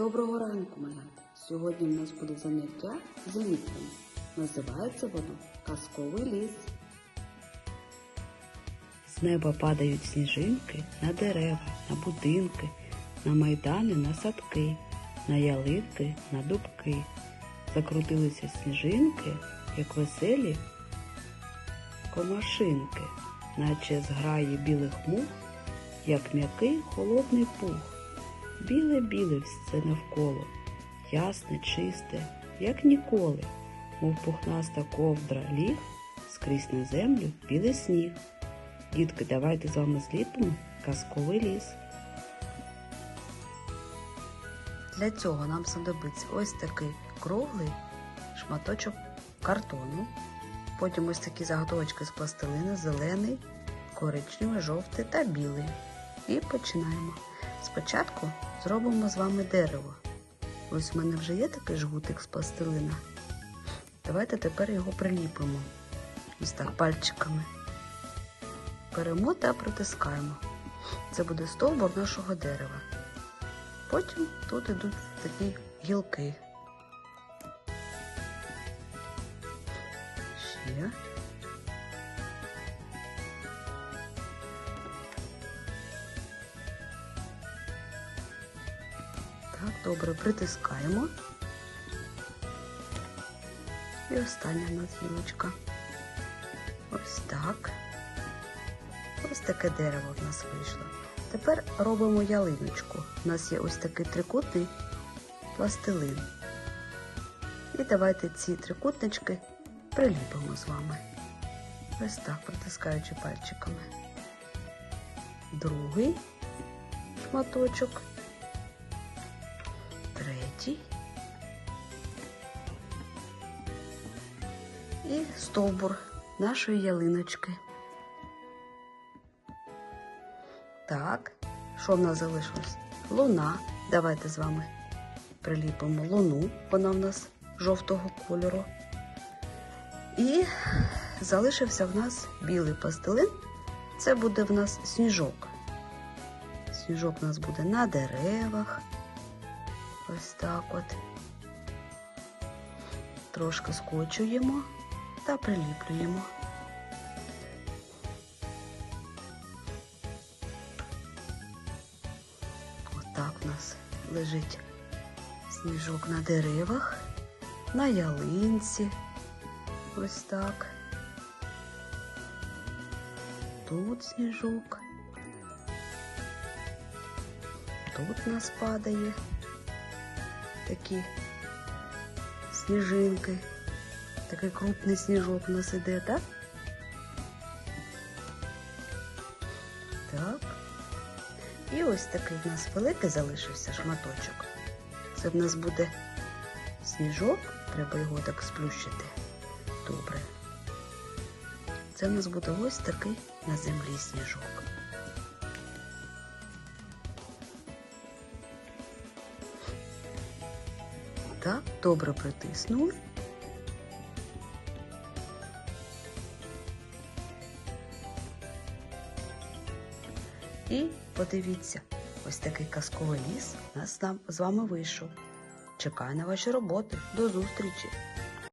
Доброго ранку, малята! Сьогодні в нас буде заняття з літрами. Називається воно Казковий ліс. З неба падають сніжинки на дерева, на будинки, на майдани, на садки, на ялинки, на дубки. Закрутилися сніжинки, як веселі комашинки, наче зграї білих мух, як м'який холодний пух. Біле-біле все навколо, ясне, чисте, як ніколи, мов пухнаста ковдра ліг, скрізь на землю білий сніг. Дітки, давайте з вами зліпимо казковий ліс. Для цього нам знадобиться ось такий круглий шматочок картону. Потім ось такі заготовочки з пластилини, зелений, коричневий, жовтий та білий. І починаємо. Спочатку зробимо з вами дерево. Ось у мене вже є такий жгутик з пластилина. Давайте тепер його приліпимо. Ось так пальчиками беремо та притискаємо. Це буде стовбур нашого дерева. Потім тут йдуть такі гілки. Ще. Добре, притискаємо. І остання в нас гілочка. Ось так. Ось таке дерево в нас вийшло. Тепер робимо ялиночку. У нас є ось такий трикутний пластилин. І давайте ці трикутнички приліпимо з вами. Ось так, притискаючи пальчиками. Другий шматочок. Третій. І стовбур нашої ялиночки. Так, що в нас залишилось? Луна. Давайте з вами приліпимо луну, вона в нас жовтого кольору. І залишився в нас білий пластилин. Це буде в нас сніжок. Сніжок у нас буде на деревах. Ось так от. Трошки скочуємо та приліплюємо. Отак у нас лежить сніжок на деревах, на ялинці. Ось так. Тут сніжок. Тут нас падає такі сніжинки. Такий крупний сніжок у нас іде, так? Так. І ось такий в нас великий залишився шматочок. Це в нас буде сніжок, треба його так сплющити. Добре. Це в нас буде ось такий на землі сніжок. Так, добре притиснули. І подивіться, ось такий казковий ліс нас з вами вийшов. Чекаю на ваші роботи. До зустрічі!